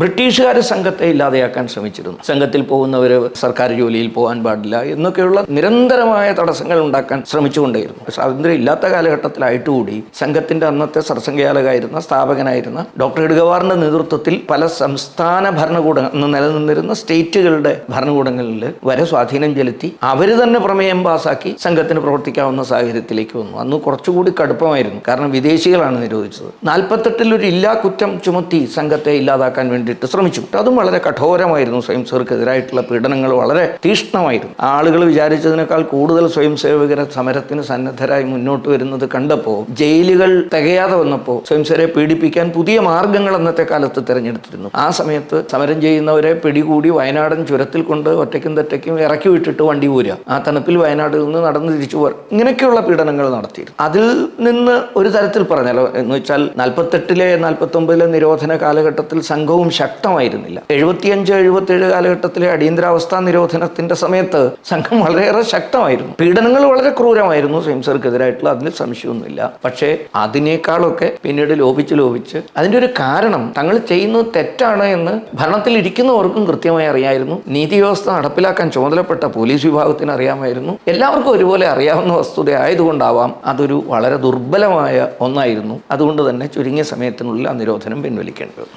ബ്രിട്ടീഷുകാർ സംഘത്തെ ഇല്ലാതെയാക്കാൻ ശ്രമിച്ചിരുന്നു. സംഘത്തിൽ പോകുന്നവർ സർക്കാർ ജോലിയിൽ പോകാൻ പാടില്ല എന്നൊക്കെയുള്ള നിരന്തരമായ തടസ്സങ്ങൾ ഉണ്ടാക്കാൻ ശ്രമിച്ചുകൊണ്ടേയിരുന്നു. സ്വാതന്ത്ര്യം ഇല്ലാത്ത കാലഘട്ടത്തിലായിട്ടുകൂടി സംഘത്തിന്റെ അന്നത്തെ സർസംഘചാലകായിരുന്ന സ്ഥാപകനായിരുന്ന ഡോക്ടർ ഇടുഗവാറിന്റെ നേതൃത്വത്തിൽ പല സംസ്ഥാന ഭരണകൂടങ്ങൾ അന്ന് നിലനിന്നിരുന്ന സ്റ്റേറ്റുകളുടെ ഭരണകൂടങ്ങളിൽ വരെ സ്വാധീനം ചെലുത്തി അവർ തന്നെ പ്രമേയം പാസാക്കി സംഘത്തിന് പ്രവർത്തിക്കാവുന്ന സാഹചര്യത്തിലേക്ക് വന്നു. അന്ന് കുറച്ചുകൂടി കടുപ്പമായിരുന്നു. കാരണം വിദേശികളാണ് നിരോധിച്ചത്. നാൽപ്പത്തെട്ടിൽ ഒരു ഇല്ലാ കുറ്റം ചുമത്തി സംഘത്തെ ഇല്ലാതാക്കാൻ വേണ്ടിയിട്ട് ശ്രമിച്ചു. അതും വളരെ കഠോരമായിരുന്നു. സ്വയം സേവർക്കെതിരായിട്ടുള്ള പീഡനങ്ങൾ വളരെ തീഷ്ണമായിരുന്നു. ആളുകൾ വിചാരിച്ചതിനേക്കാൾ കൂടുതൽ സ്വയം സേവകരെ സമരത്തിന് സന്നദ്ധരായി മുന്നോട്ട് വരുന്നത് കണ്ടപ്പോൾ ജയിലുകൾ തികയാതെ വന്നപ്പോൾ സ്വയം സേവരെ പീഡിപ്പിക്കാൻ പുതിയ മാർഗങ്ങൾ അന്നത്തെ കാലത്ത് തിരഞ്ഞെടുത്തിരുന്നു. ആ സമയത്ത് സമരം ചെയ്യുന്നവരെ പിടികൂടി വയനാടൻ ചുരത്തിൽ കൊണ്ട് ഒറ്റയ്ക്കും തെറ്റയ്ക്കും ഇറക്കി വിട്ടിട്ട് വണ്ടി പോരുക ആ തണുപ്പിൽ വയനാട്ടിൽ നിന്ന് നടന്ന് തിരിച്ചു പോരുക ഇങ്ങനെയൊക്കെയുള്ള പീഡനങ്ങൾ നടത്തിയിരുന്നു. അതിൽ നിന്ന് ഒരു തരത്തിൽ പറഞ്ഞാലോ? എന്ന് വെച്ചാൽ നാൽപ്പത്തെട്ടിലെ നാൽപ്പത്തൊമ്പതിലെ നിരോധന കാലഘട്ടത്തിൽ സംഘവും ശക്തമായിരുന്നില്ല. എഴുപത്തിയഞ്ച് എഴുപത്തിയേഴ് കാലഘട്ടത്തിലെ അടിയന്തരാവസ്ഥാ നിരോധനത്തിന്റെ സമയത്ത് സംഘം വളരെയേറെ ശക്തമായിരുന്നു. പീഡനങ്ങൾ വളരെ ക്രൂരമായിരുന്നു സ്വയംസർക്കെതിരായിട്ടുള്ള അതിന് സംശയമൊന്നുമില്ല. പക്ഷേ അതിനേക്കാളൊക്കെ പിന്നീട് ലോപിച്ച് ലോപിച്ച് അതിന്റെ ഒരു കാരണം തങ്ങൾ ചെയ്യുന്നത് തെറ്റാണ് എന്ന് ഭരണത്തിൽ ഇരിക്കുന്നവർക്കും കൃത്യമായി അറിയായിരുന്നു. നീതി വ്യവസ്ഥ നടപ്പിലാക്കാൻ ചുമതലപ്പെട്ട പോലീസ് വിഭാഗത്തിന് അറിയാമായിരുന്നു. എല്ലാവർക്കും ഒരുപോലെ അറിയാവുന്ന വസ്തുത ആയതുകൊണ്ടാവാം അതൊരു വളരെ ദുർബലമായ ഒന്നായിരുന്നു. അതുകൊണ്ട് തന്നെ ചുരുങ്ങിയ സമയത്തിനുള്ളിൽ ആ നിരോധനം പിൻവലിക്കേണ്ടി വന്നു